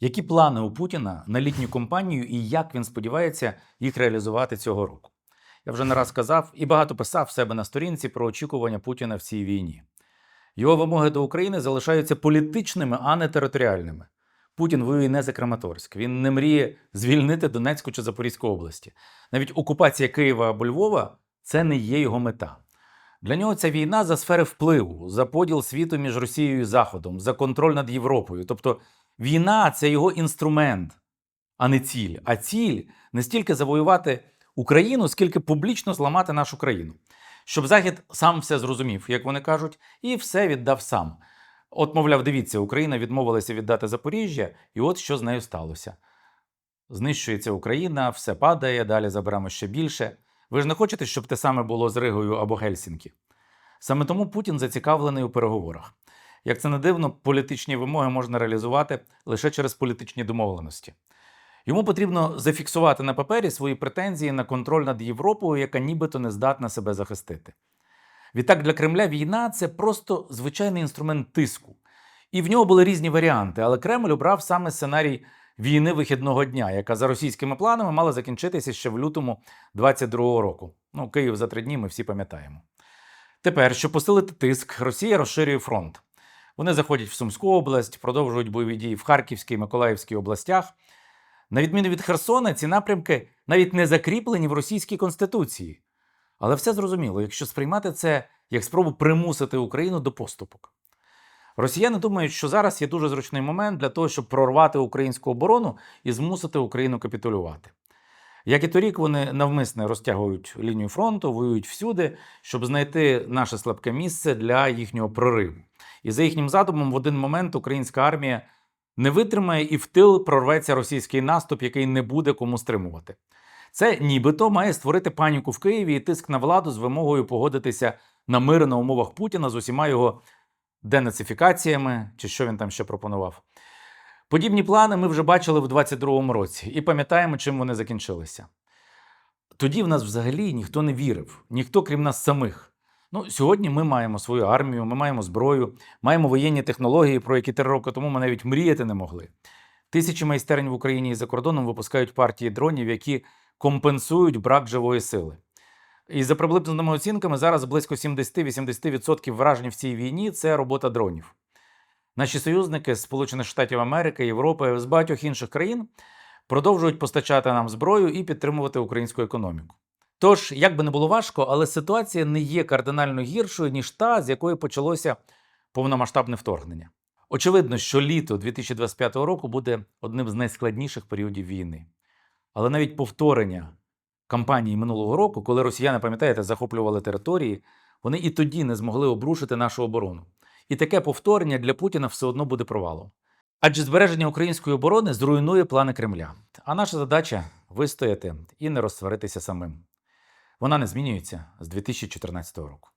Які плани у Путіна на літню кампанію і як він сподівається їх реалізувати цього року? Я вже не раз казав і багато писав в себе на сторінці про очікування Путіна в цій війні. Його вимоги до України залишаються політичними, а не територіальними. Путін воює не за Краматорськ. Він не мріє звільнити Донецьку чи Запорізьку області. Навіть окупація Києва або Львова це не є його мета. Для нього ця війна за сфери впливу, за поділ світу між Росією і Заходом, за контроль над Європою. Тобто війна це його інструмент, а не ціль. А ціль не стільки завоювати Україну, скільки публічно зламати нашу країну. Щоб Захід сам все зрозумів, як вони кажуть, і все віддав сам. От, мовляв, дивіться, Україна відмовилася віддати Запоріжжя, і от що з нею сталося. Знищується Україна, все падає, далі заберемо ще більше. Ви ж не хочете, щоб те саме було з Ригою або Гельсінкі? Саме тому Путін зацікавлений у переговорах. Як це не дивно, політичні вимоги можна реалізувати лише через політичні домовленості. Йому потрібно зафіксувати на папері свої претензії на контроль над Європою, яка нібито не здатна себе захистити. Відтак для Кремля війна це просто звичайний інструмент тиску. І в нього були різні варіанти, але Кремль обрав саме сценарій війни вихідного дня, яка за російськими планами мала закінчитися ще в лютому 22-го року. Ну, Київ за три дні ми всі пам'ятаємо. Тепер, щоб посилити тиск, Росія розширює фронт. Вони заходять в Сумську область, продовжують бойові дії в Харківській і Миколаївській областях. На відміну від Херсона, ці напрямки навіть не закріплені в російській конституції. Але все зрозуміло, якщо сприймати це як спробу примусити Україну до поступок. Росіяни думають, що зараз є дуже зручний момент для того, щоб прорвати українську оборону і змусити Україну капітулювати. Як і торік, вони навмисне розтягують лінію фронту, воюють всюди, щоб знайти наше слабке місце для їхнього прориву. І за їхнім задумом, в один момент українська армія не витримає і в тил прорветься російський наступ, який не буде кому стримувати. Це нібито має створити паніку в Києві і тиск на владу з вимогою погодитися на мир на умовах Путіна з усіма його денацифікаціями, чи що він там ще пропонував. Подібні плани ми вже бачили в 22-му році і пам'ятаємо, чим вони закінчилися. Тоді в нас взагалі ніхто не вірив, ніхто крім нас самих. Ну, сьогодні ми маємо свою армію, ми маємо зброю, маємо воєнні технології, про які три роки тому ми навіть мріяти не могли. Тисячі майстерень в Україні і за кордоном випускають партії дронів, які компенсують брак живої сили. І за приблизними оцінками, зараз близько 70-80% вражень в цій війні це робота дронів. Наші союзники з Сполучених Штатів Америки, Європи, з багатьох інших країн продовжують постачати нам зброю і підтримувати українську економіку. Тож, як би не було важко, але ситуація не є кардинально гіршою, ніж та, з якої почалося повномасштабне вторгнення. Очевидно, що літо 2025 року буде одним з найскладніших періодів війни. Але навіть повторення кампанії минулого року, коли росіяни, пам'ятаєте, захоплювали території, вони і тоді не змогли обрушити нашу оборону. І таке повторення для Путіна все одно буде провалом. Адже збереження української оборони зруйнує плани Кремля. А наша задача вистояти і не розсваритися самим. Вона не змінюється з 2014 року.